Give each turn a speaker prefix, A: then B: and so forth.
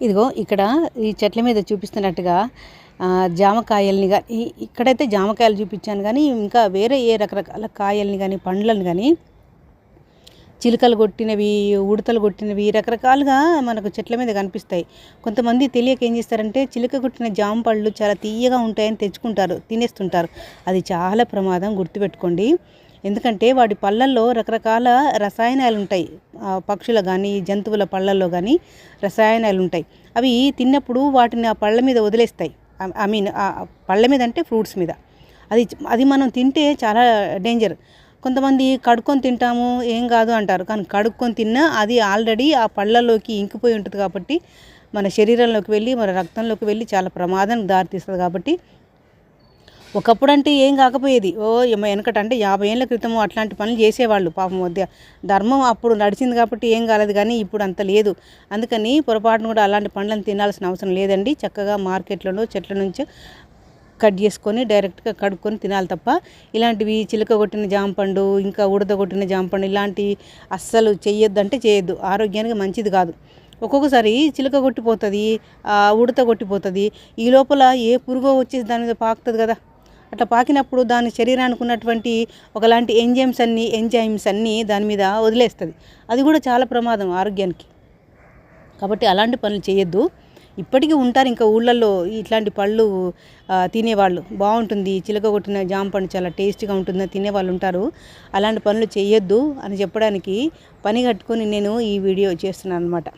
A: ఇదిగో ఇక్కడ ఈ చెట్ల మీద చూపిస్తున్నట్టుగా జామకాయల్ని కానీ ఇక్కడైతే జామకాయలు చూపించాను కానీ ఇంకా వేరే ఏ రకరకాల కాయల్ని కానీ పండ్లను కానీ చిలుకలు కొట్టినవి ఉడతలు కొట్టినవి రకరకాలుగా మనకు చెట్ల మీద కనిపిస్తాయి. కొంతమంది తెలియక ఏం చేస్తారంటే చిలుక కొట్టిన జామ పళ్ళు చాలా తీయగా ఉంటాయని తెచ్చుకుంటారు తినేస్తుంటారు. అది చాలా ప్రమాదం గుర్తుపెట్టుకోండి. ఎందుకంటే వాటి పళ్ళల్లో రకరకాల రసాయనాలు ఉంటాయి పక్షుల కానీ జంతువుల పళ్ళల్లో కానీ రసాయనాలు ఉంటాయి అవి తిన్నప్పుడు వాటిని ఆ పళ్ళ మీద వదిలేస్తాయి. ఐ మీన్ ఆ పళ్ళ మీద అంటే ఫ్రూట్స్ మీద. అది అది మనం తింటే చాలా డేంజర్. కొంతమంది కడుక్కొని తింటాము ఏం కాదు అంటారు. కానీ కడుక్కొని తిన్నా అది ఆల్రెడీ ఆ పళ్ళలోకి ఇంకిపోయి ఉంటుంది కాబట్టి మన శరీరంలోకి వెళ్ళి మన రక్తంలోకి వెళ్ళి చాలా ప్రమాదానికి దారితీస్తుంది కాబట్టి ఒకప్పుడు అంటే ఏం కాకపోయేది. ఓ వెనకట అంటే యాభై ఏళ్ళ క్రితం అట్లాంటి పనులు చేసేవాళ్ళు పాపం మధ్య. ధర్మం అప్పుడు నడిచింది కాబట్టి ఏం కాలేదు కానీ ఇప్పుడు అంత లేదు. అందుకని పొరపాటును కూడా అలాంటి పండ్లను తినాల్సిన అవసరం లేదండి. చక్కగా మార్కెట్లలో చెట్ల నుంచి కట్ చేసుకొని డైరెక్ట్గా కడుక్కొని తినాలి తప్ప ఇలాంటివి చిలక కొట్టిన జాంపండు ఇంకా ఉడత కొట్టిన జాంపండు ఇలాంటివి అస్సలు చేయొద్దంటే చేయొద్దు ఆరోగ్యానికి మంచిది కాదు. ఒక్కొక్కసారి చిలక కొట్టిపోతుంది ఉడత కొట్టిపోతుంది. ఈ లోపల ఏ పురుగో వచ్చేసి దాని మీద పాకుతుంది కదా. అట్లా పాకినప్పుడు దాని శరీరానికి ఉన్నటువంటి ఒకలాంటి ఎంజైమ్స్ అన్నీ ఎంజైమ్స్ అన్నీ దాని మీద వదిలేస్తుంది. అది కూడా చాలా ప్రమాదం ఆరోగ్యానికి. కాబట్టి అలాంటి పనులు చేయొద్దు. ఇప్పటికీ ఉంటారు ఇంకా ఊళ్ళల్లో ఇట్లాంటి పళ్ళు తినేవాళ్ళు. బాగుంటుంది చిలక కొట్టిన జామ పండు చాలా టేస్టీగా ఉంటుందని తినేవాళ్ళు ఉంటారు. అలాంటి పనులు చేయొద్దు అని చెప్పడానికి పని కట్టుకొని నేను ఈ వీడియో చేస్తున్నాను అనమాట